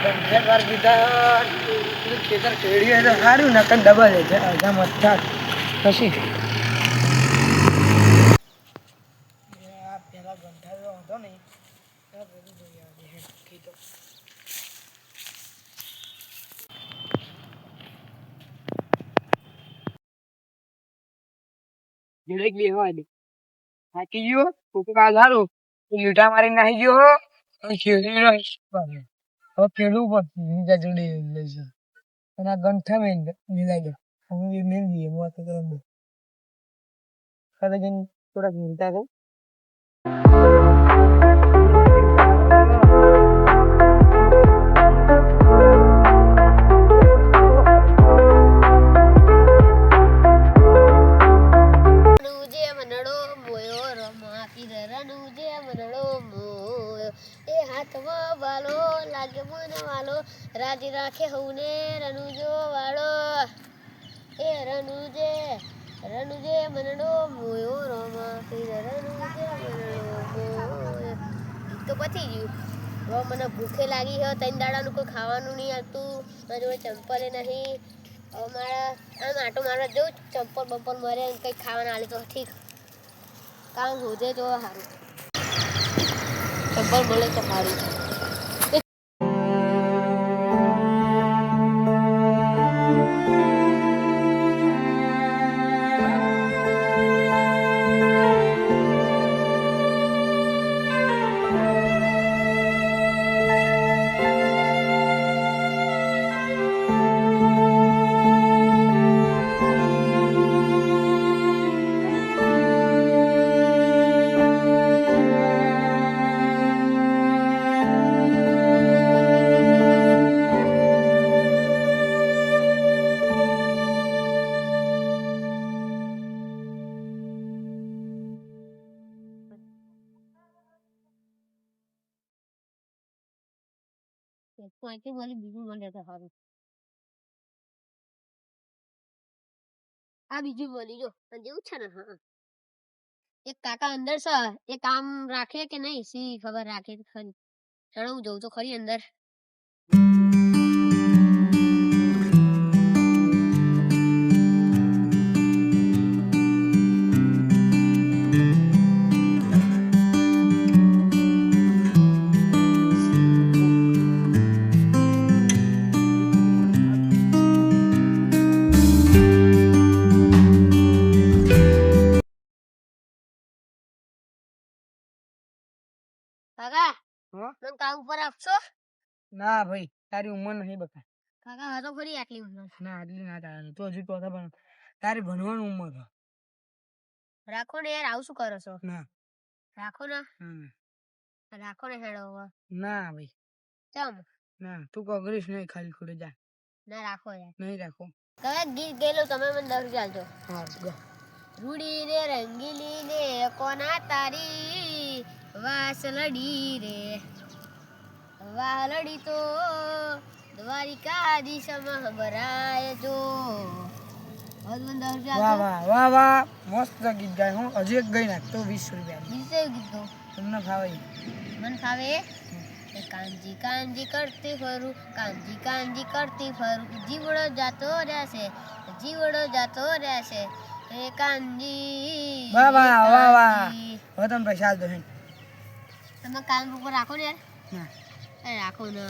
ગંઠિયા વાર પેલું ખેતર ખેડી હોય સારું નકર ડબલ મારી નાખી ગયો ખેડી રહ્યો હવે પેલું પડશે બીજા જોડે લઈશું અને આ ગંઠા મેં મિલાઈ દો અમે એ મેળ દઈએ મોત તો દો ખાલી જઈને થોડાક મિલતા છે એ હાથમાં વાલો લાગે મન વાલો. રાજી રાખે હઉને રનુજો વાળો. એ રનુજે રનુજે મનડો મોયો રમા. પીર રનુજે તો પતી ગયું. હવે મને ભૂખે લાગી છે ત્રણ દાડાનું કોઈ ખાવાનું નહીં આવતું. મારી જોડે ચંપલે નહીં. હવે મારા આમ આટો મારવા જવું ચંપલ બંપલ મરે કંઈક ખાવાના આવે તો ઠીક. કામ હોજે તો સારું ચંપલ બોલે તો સારું પોઈન્ટે મળે બીજું મળે તો સારું આ બીજું બની જો જેવું છે ને હા એક કાકા અંદર છે એ કામ રાખે કે નહીં સી ખબર રાખે ખરી જાણવું જઉં તો ખરી અંદર કાકા હા? મને કામ ઉપર આપશો? ના ભાઈ તારી ઉંમર નથી બકા. કાકા હતો ફરી આટલી ઉંમર. ના આટલી ના તારા તો હજુ ચોથા પણ તારી ભણવાની ઉંમર છે. રાખો ને યાર આવું શું કરો છો? ના. રાખો ને. રાખો ને હેડો ના ભાઈ. ચમ. ના તું કગરીશ નહીં ખાલી ખોડે જા. ના રાખો યાર. નહીં રાખો. કયા ગીત ગયેલો તમે મને દસ ચાલજો હા રૂડી ને રંગીલી ને કોના તારી? વાસલડી રે. વાલડી તો દ્વારિકા દિશામાં ભરાય જો વાહ. વાહ વાહ વાહ. મસ્ત ગીત ગાય હું. હજુ એક ગઈ નાખતો વીસ રૂપિયા. બીજું ગીત? તમને ફાવે? મન ફાવે? કાંજી કાંજી કરતી ફરું કાંજી કાંજી કરતી ફરું. જીવડો જાતો રહેશે જીવડો જાતો રહેશે. એ કાંજી વાહ, વાહ, વાહ, વાહ. હવે તમે પૈસા તમે કામ ઉપર રાખો ને યાર. અરે રાખો ને.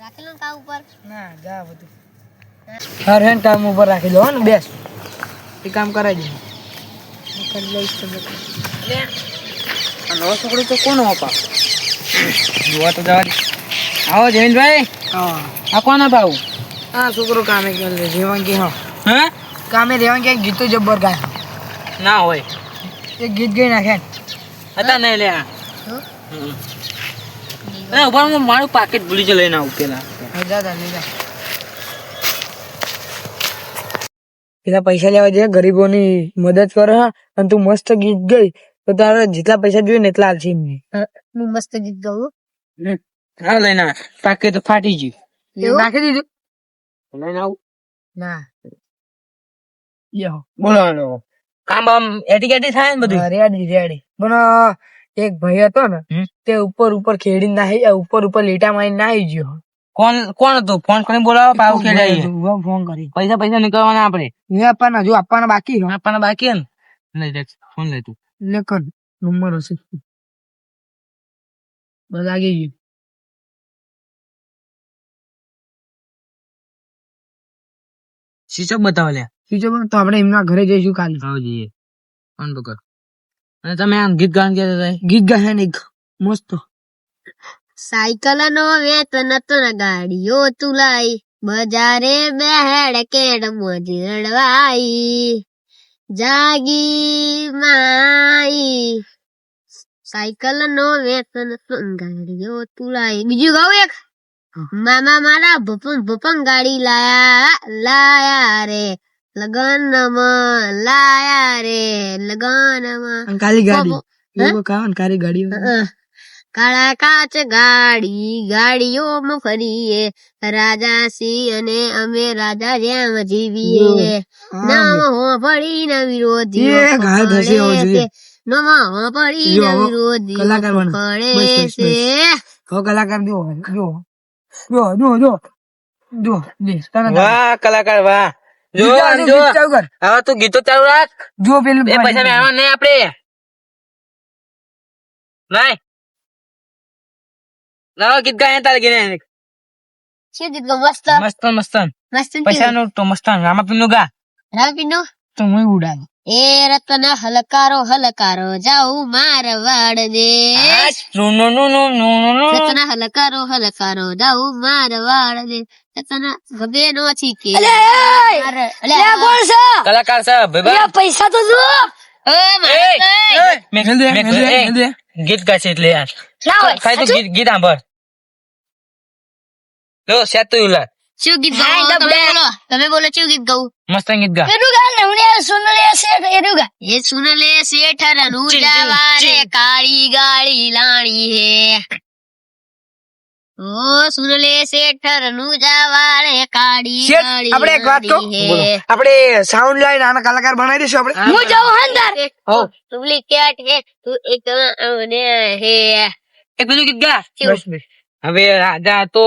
રાખેલો ને કામ ઉપર. ના જા બધું. હર હેન કામ ઉપર રાખી દો ને બેસ. એ કામ કરાવી દે. કરી લઈશ તો બધું આ નવો છોકરો તો કોનો બાપા જોવા તો જવા દે. આવો જયંતભાઈ. હા. આ કોના ભાવ? આ છોકરો કામે કરે કે હા. હે? કામે રેવાંગી ગીતો જબ્બર ગાય. ના હોય. એ ગીત ગઈ નાખે. હતા નહીં લે ના ઊભા હું મારું પાકેટ ભૂલી જ લઈને આવું પેલા. પેલા પૈસા લેવા જઈએ ગરીબોની મદદ કરો હા. અને તું મસ્ત ગીત ગઈ તો તારે જેટલા પૈસા જોઈએ ને એટલા હાલશે એમને. હું મસ્ત ગીત ગાવું હા. લઈને પાકેટ ફાટી ગયું. નાખી દીધું. લઈને આવું. ના. બોલો કામ બામ એટી કેટી થાય ને બધું? રેડી રેડી પણ એક ભાઈ હતો ને તે ઉપર ઉપર ખેડી નાહી ઉપર ઉપર લીટા મારી નાહી ગયો. કોણ કોણ હતું? ફોન કરીને બોલાવો પાવ ખેડાઈ ફોન કરી. પૈસા પૈસા નીકળવાના આપણે. એ આપવાના જો આપવાના બાકી છે. આપવાના બાકી ને લઈ ફોન લે તું. લેખન નંબર હશે. બસ લાગી ગયું. શીશક બતાવો લે. પણ તો આપણે એમના ઘરે જઈશું કાલે આવો જઈએ. ફોન પકડ. અને તમે આમ ગીત ગાન કે ગીત ગાય ને મસ્ત. સાયકલ નો વેતન તો ન ગાડીઓ તુલાઈ. બજારે બેહેડ કેડ મોજ રડવાઈ. જાગી માઈ સાયકલ નો વેતન ગાડીઓ તુલાઈ. બીજું ગાઉં એક? મામા મારા ભપંગ ભપંગ ગાડી લાયા લાયા રે. લગનમાં લાયા રે લગનમાં કાલી ગાડી લોકો કાવન કાવ ગાડીઓ કાળા કાચ ગાડી ગાડીઓમાં ફરીએ રાજા સિંહ અને અમે રાજા જેમ જીવીએ નામ હો પડી ન વિરોધી. નામ હો પડી ન વિરોધી. પડે છે કલાકાર જો જો જો જો જો વાહ કલાકાર વાહ જો જો. હવે તું ગીતો ચાલુ રાખ. જો પેલું એ પૈસા મેળવવા નહીં આપણે. નહીં લાવો ગીત ગાય તારે ગીને. શું ગીત ગયું? મસ્ત. મસ્ત મસ્ત. મસ્ત પૈસા નું તો મસ્ત. રામાપીરનું ગા. રામપીનું તો હું ઉડાડ એ રતન હલકારો હલકારો જાઉં મારવાડ દે નું નું નું નું નું નું નું. રતન હલકારો હલકારો જાઉં મારવાડ દે રતન ગબે નો છીકે. કલાકાર સાહેબ ભાઈ પૈસા તો જો. ગીત ગાશે એટલે યાર. તું ગીત ગીત સાંભળ. લો સેતુ યુલા શું ગીત ગાવું તમે બોલો તમે બોલો શું ગીત ગાવું મસ્ત ગીત ગા એ સુન લે શેઠ રનું જવારે કાળી ગાળી લાણી હે ઓ સુન લે શેઠ રનું જવારે કાળી શેઠ, ગાળી આપણે એક વાત કહું લાણી હે. આપણે સાઉન્ડ લાઈન આના કલાકાર બનાવી દઈશું આપણે હું જાઉં અંદર હો. ડુપ્લિકેટ હે તું એક અને હે એક બીજું ગીત ગા કેવું બસ, બસ. હવે રાજા તો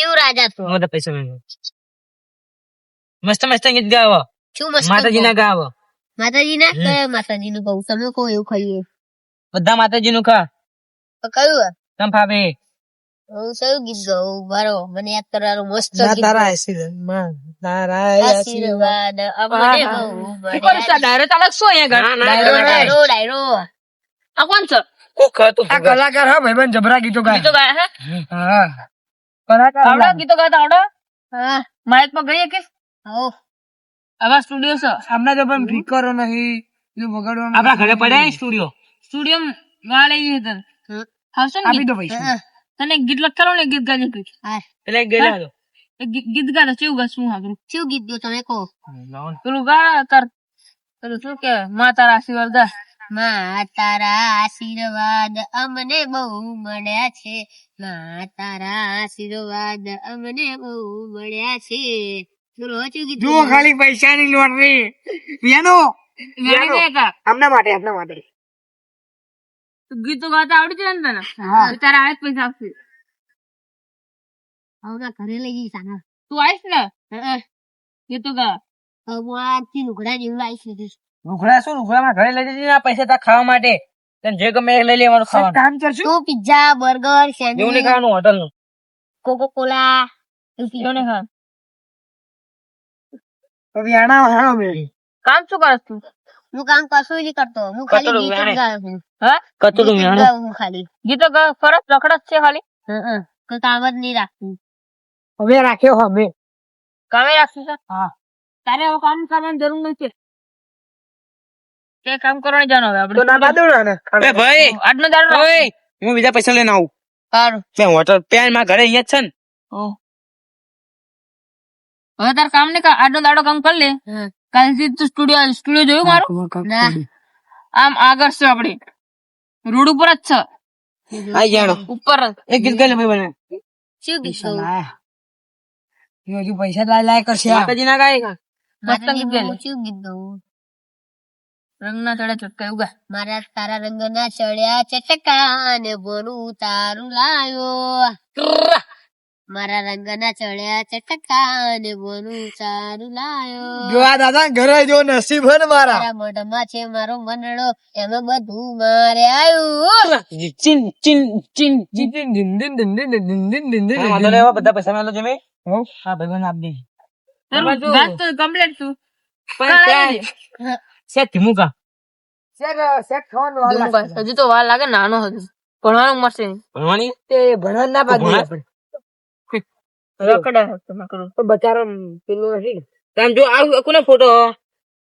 કેવું રાજા તું બધા પૈસા મેળવો. મસ્ત મસ્ત ગીત ગાવો. શું મસ્ત માતાજી ના ગાવો. માતાજી ના. કયા માતાજી નું કહું તમે કહો એવું ખાઈએ. બધા માતાજી નું ખા કયું તમ ફાવે. હું સૌ ગીત ગાઉં? બરો મને યાદ કરવાનું મસ્ત ગીત. તારા આશીર્વાદમાં તારા આશીર્વાદ અમને બહુ ડાયરો ચાલક શું અહીંયા છે. ડાયરો ડાયરો ડાયરો. આ કોણ છે? કોક તો આ કલાકાર હા ભાઈબંધ જબરા ગીતો ગાય. ગીતો ગાય હે? હા. આવડો? ગીતો ગાતા આવડો? હા. માઇકમાં કે આવા સ્ટુડિયો છે. પણ નહીં ઘરે પડ્યા સ્ટુડિયો. સ્ટુડિયો વાળે ઈ તને. આવશે ને આપી ગીત? દો પૈસા. તને ગીત લખાડો ને ગીત ગાજે કઈ હા. એટલે ગયેલા ગીત ગાતા ચેવું ગાશું શું ચેવું શું ગીત ગયો તમે કહો પેલું ગા તાર પેલું શું કે? મા તારા આશીર્વાદ દા. માં તારા આશીર્વાદ અમને બહુ મળ્યા છે. માં તારા આશીર્વાદ અમને બહુ મળ્યા છે. જુઓ ખાલી પૈસાની લોટરી. વ્યાનો આમના માટે આપના માટે. ગીતો ગાતા આવડી જાય ને તને? તારા આવે પૈસા આપશે. હવે ઘરે લઈ જઈશ આના? તું આવીશ ને? ગીતો ગા. હું આજથી લુગડા જેવું લાવીશ ને શું? શું માં ઘરે લઈ જજે ને આ પૈસા તા ખાવા માટે. તને જે ગમે એ લઈ લેવાનું ખાવાનું. કામ કરશું? તું પિઝા બર્ગર એવું નહીં ખાવાનું હોટલનું કોકો કોલા એવું નહીં ખાવાનું. તો વ્યાણા હાણો મેળી. કામ શું કરસ તું? હું કામ કશું નહીં કરતો. હું ખાલી ગીત ગાઉં છું. હા? કતું ગીત હું ખાલી. ગીતો ગા ફરજ રખડત છે ખાલી. હં, હં. કોઈ કામ જ નહીં રાખતું. હવે રાખ્યો હવે કામે રાખશું સર. હા. તારે હવે કામ કરવાની જરૂર નથી. તે કામ કરવાની જાણો હવે તો ના આપણે બાદો ને? એ ભાઈ આજનો દાડો ઓય હું બીજા પૈસા લઈને આવું. સારું. મેં હોટલ પેનમાં ઘરે અહીંયા જ છે ને. હવે તાર કામ ને આજનો દાડો કામ કરી લે. કાલથી તું સ્ટુડિયો સ્ટુડિયો જોયું મારું? ના. આમ આગળ છે આપણે. રોડ ઉપર જ છે. આઈ જાણો. ઉપર એક ગીત ગાઈ લે ભાઈ બને શું ગીત હજુ પૈસા લાય લાય કરશે. માતાજી ના ગાય મસ્ત ગીત ગાઈ લે. શું ગીત ગાઉં રંગના ચડે ચટકાય ઉગા. મારા તારા રંગના ચડ્યા ચટકા ને બોનું તારું લાયો. મારા રંગના ચડ્યા ચટકા ને બોનું તારું લાયો. જો આ દાદા ઘરે જો નસીબ હે મારા. મારા મોઢામાં છે મારો મનડો એમાં બધું મારે આવ્યું ચિન ચીન ચીન બધા પૈસા મેલો છે મેં હા ભગવાન આપ દે વાત તો કમ્પ્લીટ તું સેટ ધીમું કા? સેટ સેટ થવાનું. હજુ તો વાર લાગે નાનો હજી. ભણવાનું મળશે. ભણવાની? તે ભણવા ના પાડી આપણે રખડા તમે કરો બચારો પેલું નથી. તમે જો આ કોનો ફોટો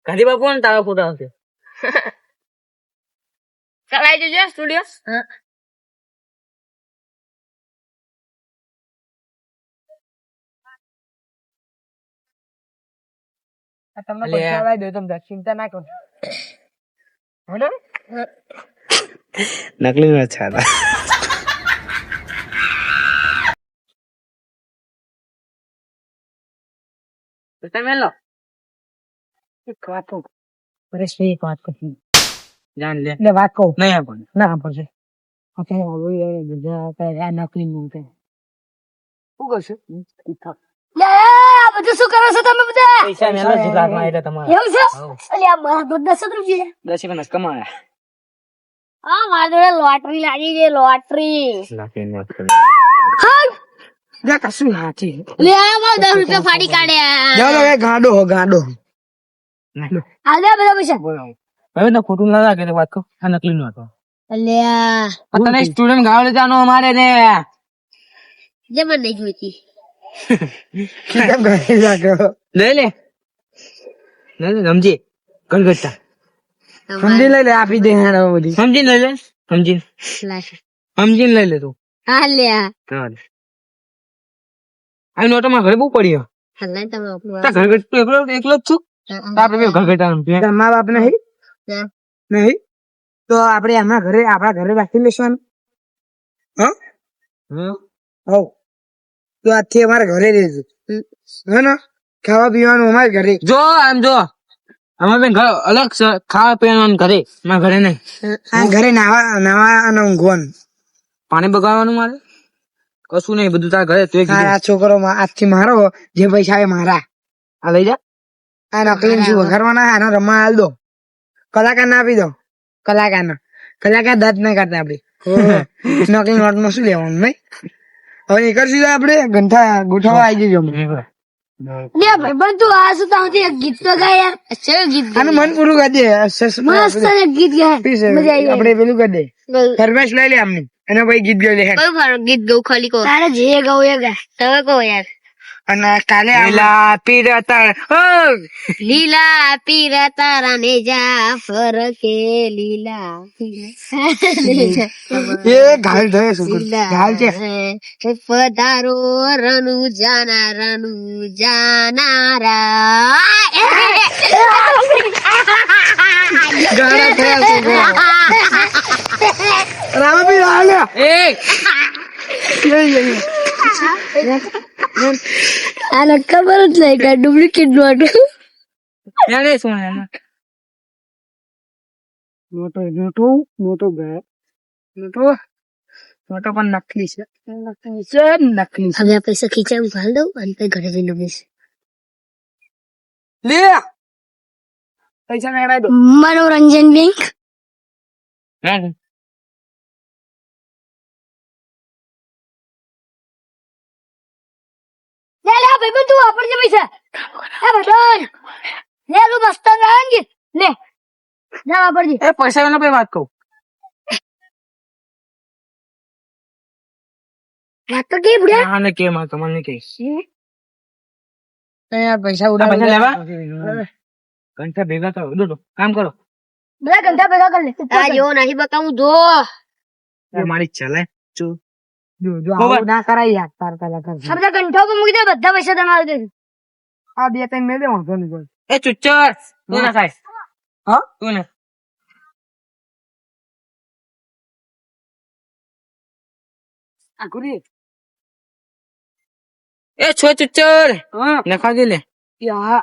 ગાંધી બાપુ ને તારો ફોટો આવશે. કલાઈ જજો સ્ટુડિયો તમને પૈસા લાવી દો તમે ચિંતા ના કરો. હો નકલી નો છાતા પૈસા મેલો એક વાત કહું. પરેશભાઈ એક વાત કહી. જાણ લે. એટલે વાત કહું. નહીં આપણને ના પડશે આપણે હવે એ બધા આ નકલી છે શું કરશે? લે આ બધું શું કરો છો તમે બધા? પૈસા મેલો જુગારમાં એટલે તમારા. એવું છે? અલ્યા મારા તો દસ રૂપિયા દસ રૂપિયા કમાયા. હા મારા જોડે લોટરી લાગી છે લોટરી. લાખી કશું હાથી લે આ મારા દસ રૂપિયા ફાડી કાઢ્યા જાઓ તો ગાડો હો ગાડો હાલ દે બધા પૈસા. હવે તો ખોટું ના લાગે વાત કહું. આ નકલી નો હતો. અલ્યા આ. તને સ્ટુડન્ટ ગાવડે જાનો અમારે ને. નહીં જોઈતી. કેમ કરી લાગ્યો લઈ લે. સમજી. કલકત્તા. સમજી લઈ લે આપી દે બધી. સમજી લઈ લે સમજી. સમજીને લઈ લે તું. હા લ્યા આ. નોટો માં ઘરે બહુ પડી હે. તમે આપણું ઘર તું એકલો એકલો જ છું? તો આપડે બે ઘર મા બાપ નહીં? નહીં? તો આપણે એમના ઘરે આપણા ઘરે રાખી લેશું હા. હવ. તો આજથી અમારે ઘરે રહેજો હે ને? ખાવા પીવાનું અમારે ઘરે. જો આમ જો. અમારે બેન ઘર અલગ છે ખાવા પીવાનું ઘરે. મારા ઘરે નહીં. ઘરે નાવા નાવા અને ઊંઘવાનું. પાણી બગાડવાનું મારે? કશું નહીં બધું તારા ઘરે તું આ આ છોકરો આજથી મારો જે પૈસા આવે મારા. આ લઈ જા. આ નકલી શું વઘારવાના? આનો રમવા હાલ દો. કલાકાર ના આપી દો. કલાકાર ના. કલાકાર દાંત ના કાઢતા આપડે નકલી નોટમાં શું લેવાનું નહીં? હવે નીકળશું આપડે ગંઠા ગોઠવા આવી જજો લે ભાઈ પણ તું આ શું તાવથી એક ગીત તો ગાય યાર. છે ગીત આનું મન પૂરું કરી દે. મસ્ત એક ગીત ગાય. મજા આવી. આપડે પેલું કરી દે. લઈ લે આમની. અને ભાઈ ગીત ગાઈ લે કયું ગીત ગઉ ખાલી કહો. તારે જે ગયું એ તમે કહો યાર. અને કાલે લીલા ઓય! લીલા પીરા તારા ને જા ફરકે લીલા એ ઘાલ થયો છોકરો ઘાલ છે. પધારો રનુ જાના રનુ જાનારા ગાળા થયા છોકરો રામાપીર હાલે એ. આને ખબર જ નહીં કે ડુપ્લિકેટ નોટ ક્યારે શું એમાં? નોટો નોટો નોટો ગયા. નોટો નોટો પણ નકલી છે. નકલી છે નકલી હવે આ પૈસા ખીચામ ઘાલ દઉં અને પછી ઘરે જઈને બેસ લે! પૈસા મેળવી દો. મનોરંજન બેંક હા? ભાઈ તું વાપરજે પૈસા એ લે તું મસ્ત ગાંગી લે ના વાપરજે. એ પૈસા વેલા ભાઈ વાત કહું. વાત તો કે બુડા આને કે માં તમને કે યાર પૈસા ઉડા પૈસા લેવા? ઘંટા ભેગા કરો દો કામ કરો. બધા ઘંટા ભેગા કર લે. આ જો નહીં બતાવું જો. મારી ચલે ચુ જો જો ખબર. આવું ના કરાય યાર તાર પેલા કર આ બધા ઘંટા પર મૂકી દે બધા પૈસા તમારે દે. આ બે ત્રણ મેળ દે વાંધો નહીં કોઈ એ ચુચ્ચર તું ના ખાય. હા તું ને. આ ગુરી એ છો ચુચ્ચર હા. નખા દે લે. યા.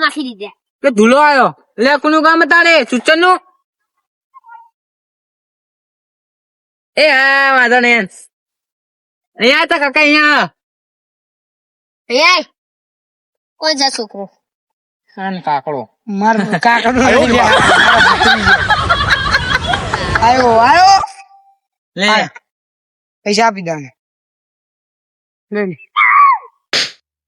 નાખી દીધા. કે ધૂલો આવ્યો લે કોનું કામ તારે? સૂચનનું એ હા વાંધો નહીં અહીંયા હતા કાકા અહીંયા અહીંયા આય. જા છોકરો? હા કાકડો. માર કાકડો આયો આયો લે. પૈસા આપી દે. લે. લે.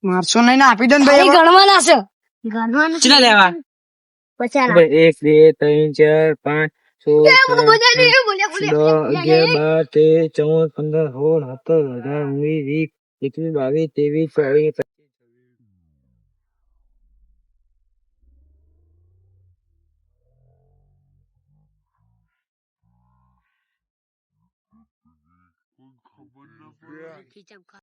નહીં ને આપી દે ને ભાઈ ગણવાના છે. ગણવાના ચલા લેવા? પછી એક બે ત્રણ ચાર પાંચ છ દસ અગિયાર બાર તેર ચૌદ પંદર સોળ સત્તર અઢાર ઓગણીસ વીસ એકવીસ બાવીસ ત્રેવીસ ચોવીસ ખીચમ ખા